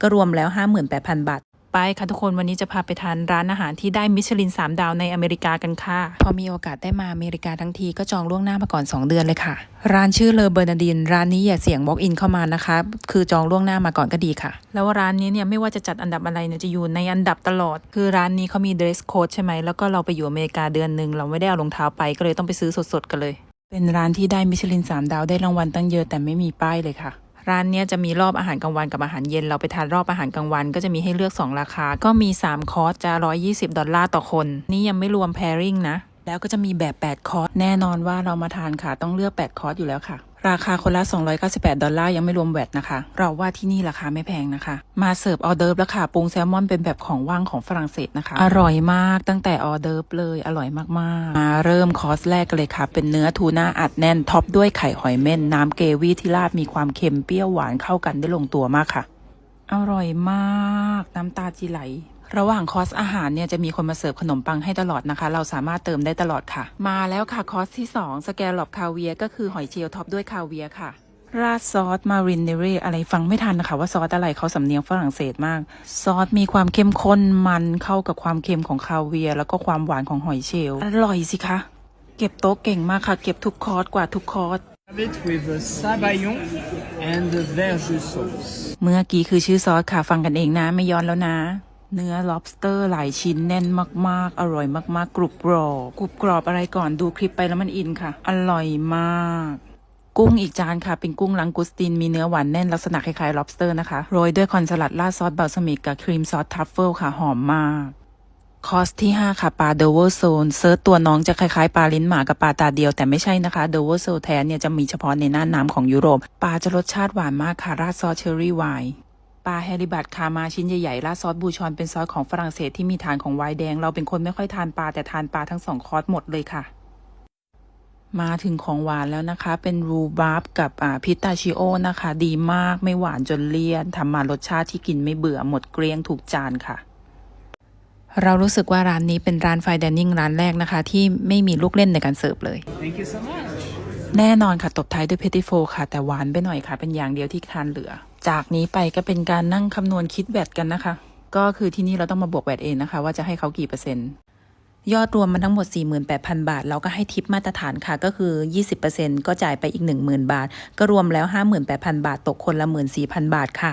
ก็รวมแล้ว 58,000 บาทไปค่ะทุกคนวันนี้จะพาไปทานร้านอาหารที่ได้มิชลิน 3 ดาวในอเมริกากันค่ะ พอมีโอกาสได้มาอเมริกาทั้งทีก็จองล่วงหน้ามาก่อน 2 เดือนเลยค่ะ ร้านชื่อเลอเบอร์นาดิน ร้านนี้อย่าเสี่ยง walk in เข้ามานะคะ คือจองล่วงหน้ามาก่อนก็ดีค่ะ แล้วร้านนี้เนี่ยไม่ว่าจะจัดอันดับอะไรเนี่ยจะอยู่ในอันดับตลอด คือร้านนี้เขามี dress code ใช่ไหมแล้วก็เราไปอยู่อเมริกาเดือนหนึ่งเราไม่ได้เอารองเท้าไปก็เลยต้องไปซื้อสดๆกันเลย เป็นร้านที่ได้มิชลิน3ดาวได้รางวัลตั้งเยอะแต่ไม่มีป้ายเลยค่ะ ร้านเนี้ยจะมีรอบอาหารกลางวันกับอาหารเย็น เราไปทานรอบอาหารกลางวัน ก็จะมีให้เลือก 2 ราคา ก็มี 3 คอร์สจะ 120 ดอลลาร์ต่อคน นี่ยังไม่รวมแพริงนะ แล้วก็จะมีแบบ 8 คอร์ส แน่นอนว่าเรามาทานค่ะ ต้องเลือก 8 คอร์สอยู่แล้วค่ะ ราคาคนละ 298 ดอลลาร์ยังไม่รวมแวตนะคะ เราว่าที่นี่ราคาไม่แพงนะคะ มาเสิร์ฟออเดิร์ฟแล้วค่ะปรุงแซลมอนเป็นแบบของว่างของฝรั่งเศสนะคะ อร่อยมากตั้งแต่ออเดิร์ฟเลยอร่อยมากๆ มาเริ่มคอร์สแรกกันเลยค่ะ เป็นเนื้อทูน่าอัดแน่นท็อปด้วยไข่หอยเม่น น้ำเกวี่ที่ราดมีความเค็มเปรี้ยวหวานเข้ากันได้ลงตัวมากค่ะ อร่อยมาก น้ำตาจีไหล ระหว่างคอร์สอาหารเนี่ยจะมีคนมาเสิร์ฟขนมปังให้ตลอดนะคะ เราสามารถเติมได้ตลอดค่ะ มาแล้วค่ะคอร์สที่2สแกลลอบคาเวียร์ก็คือหอยเชลล์ท็อปด้วยคาเวียร์ค่ะ ราดซอสมารินเนเรอะไรฟังไม่ทันนะคะ ว่าซอสอะไรเขาสำเนียงฝรั่งเศสมาก ซอสมีความเข้มข้นมันเข้ากับความเค็มของคาเวียร์แล้วก็ความหวานของหอยเชลล์อร่อยสิคะเก็บโต๊ะเก่งมากค่ะ เก็บทุกคอร์สกว่าทุกคอร์ส Have it with the sabayon and the verjus sauce. เมื่อกี้คือชื่อซอสค่ะ ฟังกันเองนะ ไม่ย้อนแล้วนะ เนื้อ lobster หลายชิ้นแน่นมากๆ อร่อยมากๆ กรุบกรอบ กรุบกรอบอะไรก่อนดูคลิปไปแล้วมันอินค่ะ อร่อยมาก กุ้งอีกจานค่ะ เป็นกุ้งลังกุสติน มีเนื้อหวานแน่นลักษณะคล้ายๆ lobster นะคะ โรยด้วยคอนสลัดราดซอสบัลซามิกกับครีมซอสทัฟเฟิลค่ะ หอมมาก คอสที่ 5 ค่ะ ปลาเดเวอร์โซนเซิร์ชตัวน้องจะคล้ายๆ ปลาลิ้นหมากับปลาตาเดียวแต่ไม่ใช่นะคะเดเวอร์โซแท้เนี่ยจะมีเฉพาะในน่านน้ำของยุโรป ปลาจะรสชาติหวานมากค่ะราดซอสเชอร์รี่ไวน์ ปลาแฮริบัตคามาชิ้นใหญ่ๆราดซอสบูชอนเป็นซอสของฝรั่งเศสที่มีฐานของไวน์แดง เราเป็นคนไม่ค่อยทานปลาแต่ทานปลาทั้งสองคอร์สหมดเลยค่ะ มาถึงของหวานแล้วนะคะ เป็นรูบาร์บกับอ่าพิตาชิโอนะคะ ดีมากไม่หวานจนเลี่ยนทำมารสชาติที่กินไม่เบื่อหมดเกลี้ยงถูกจานค่ะเรารู้สึกว่าร้านนี้เป็นร้านไฟดิเนิ่งร้านแรกนะคะ ที่ไม่มีลูกเล่นในการเสิร์ฟเลย Thank you so much. แน่นอนค่ะ ตบท้ายด้วยเพติโฟค่ะ แต่หวานไปหน่อยค่ะ เป็นอย่างเดียวที่ทานเหลือ จากนี้ไปก็เป็นการนั่งคำนวณคิดแวดกันนะคะ ก็คือที่นี่เราต้องมาบวกแวดเองนะคะ ว่าจะให้เขากี่เปอร์เซ็นต์ยอดรวมมันทั้งหมด 48,000 บาท เราก็ให้ทิปมาตรฐานค่ะ ก็คือ 20%ก็จ่ายไปอีก 10,000 บาท ก็รวมแล้ว 58,000 บาท ตกคนละ 14,000 บาทค่ะ